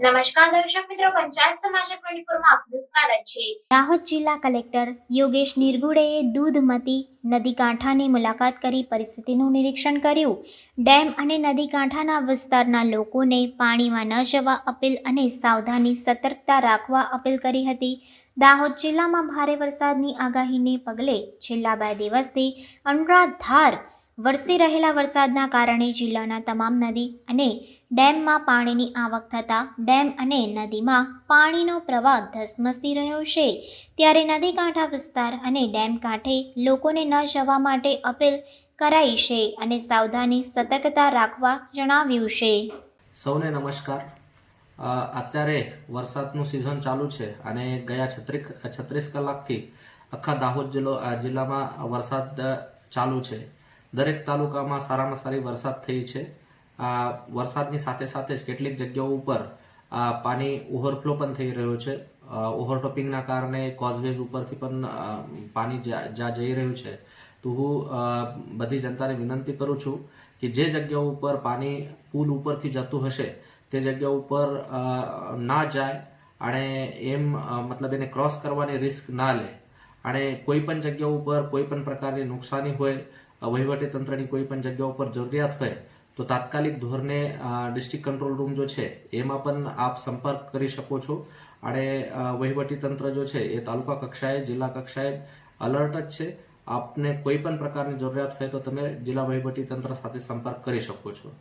નમસ્કાર દર્શક મિત્રો, પંચાયત સમાચાર ટ્વેન્ટી ફોરમાં આપનું સ્વાગત છે. દાહોદ જિલ્લા કલેક્ટર યોગેશ નિર્ગુડેએ દૂધમતી નદી કાંઠાની મુલાકાત કરી પરિસ્થિતિનું નિરીક્ષણ કર્યું. ડેમ અને નદી કાંઠાના વિસ્તારના લોકોને પાણીમાં ન જવા અપીલ અને સાવધાની સતર્કતા રાખવા અપીલ કરી હતી. દાહોદ જિલ્લામાં ભારે વરસાદની આગાહીને પગલે છેલ્લા બે દિવસથી અનરાધાર વરસી રહેલા વરસાદના કારણે જિલ્લાના તમામ નદી અને ડેમમાં પાણીની આવક થતાં ડેમ અને નદીમાં પાણીનો પ્રવાહ ધસમસી રહ્યો છે. ત્યારે નદી કાંઠા વિસ્તાર અને ડેમ કાંઠે લોકોને ન જવા માટે અપીલ કરાઈ છે અને સાવધાની સતર્કતા રાખવા જણાવ્યું છે. સૌને નમસ્કાર. અત્યારે વરસાદનું સિઝન ચાલુ છે અને ગયા છત્રીસ છત્રીસ કલાકથી આખા દાહોદ જિલ્લો જિલ્લામાં વરસાદ ચાલુ છે. દરેક તાલુકામાં સારામાં સારી વરસાદ થઈ છે. આ વરસાદની સાથે સાથે જ કેટલીક જગ્યાઓ ઉપર પાણી ઓવરફ્લો પણ થઈ રહ્યો છે. ઓવરટોપિંગના કારણે કોઝવેઝ ઉપરથી પણ પાણી જ્યાં જઈ રહ્યું છે. તો હું બધી જનતાને વિનંતી કરું છું કે જે જગ્યાઓ ઉપર પાણી પુલ ઉપરથી જતું હશે, તે જગ્યા ઉપર ના જાય અને એમ મતલબ એને ક્રોસ કરવાની રિસ્ક ના લે. અને કોઈ પણ જગ્યા ઉપર કોઈ પણ પ્રકારની નુકસાની હોય અ, વહીવટી તંત્રની કોઈ પણ જગ્યા ઉપર જરૂરિયાત હોય તો તાત્કાલિક ધોરણે ડિસ્ટ્રિક્ટ કંટ્રોલ રૂમ જો છે એમાં પણ આપ સંપર્ક કરી શકો છો. અને વહીવટી તંત્ર જો છે એ તાલુકા કક્ષાએ જિલ્લા કક્ષાએ અલર્ટ જ છે. આપને કોઈ પણ પ્રકારની જરૂરિયાત હોય તો તમે જિલ્લા વહીવટી તંત્ર સાથે સંપર્ક કરી શકો છો.